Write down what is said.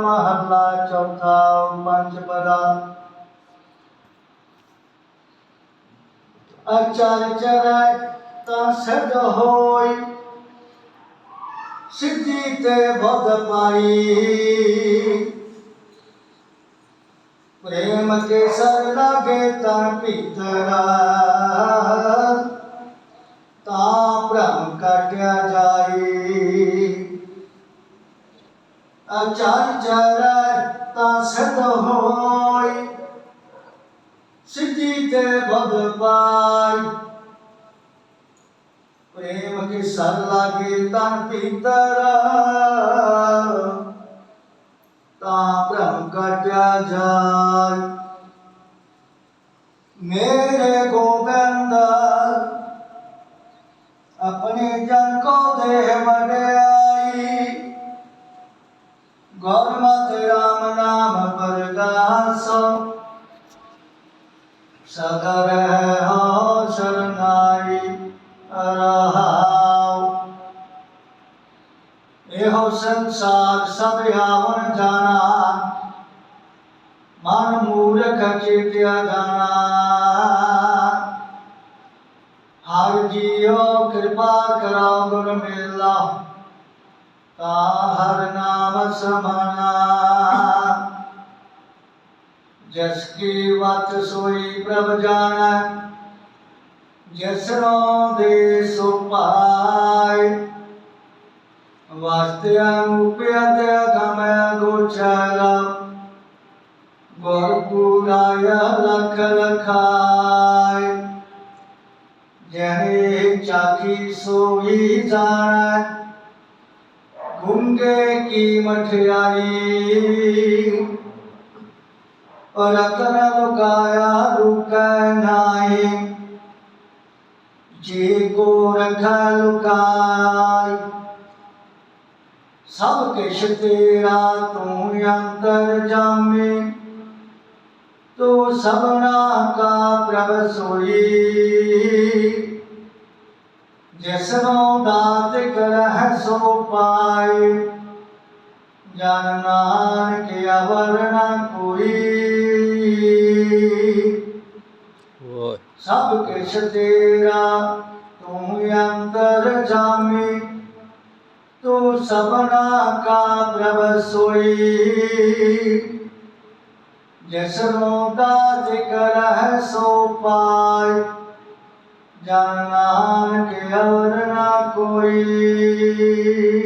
महला चौथा मंच बना अचल चरता सिद्धि ते पाई। प्रेम के सर लागे तन पितरा। চার চারায় তা সেদ হয় সিটিতে বদ পায়। প্রেম কি সার লাগে তার পিতারা, তা প্রেম কাটা যায়। মেরে গো ਪਰਗਾਸੋ ਸਦਾ ਰਹਿ ਸ਼ਰਨਾਈ ਰਹਾਉ ਇਹੋ ਸੰਸਾਰ ਸਭ ਆਵਨ ਜਾਣਾ। ਮਨ ਮੂਰਖ ਚੇਤਿਆ ਜਾਣਾ ਹਰ ਜੀਓ ਕਿਰਪਾ ਕਰੋ ਗੁਰ ਮੇਲਾ। ਤਾ ਹਰ ਨਾਮ ਸਮਾਨਾ जिसकी वत सोई प्रभ जाना जसरो दे सुपाय। वास्ते अनुपय गोचरा लख जने चाकी सोई गुंगे की मठियाई। और अकरम काया रुकनाई जी को रखा काई सब किश तेरा तू अंतर जामे। तो सबना का प्रभ सोई। जिसनों दात करह सो पाए। जन नान अवर न कोई। सब किस तेरा तू अंतर जामी, तू सबना का प्रभ सोई। जिसनो का ज़िक्र है सो पाए, जान के और ना कोई।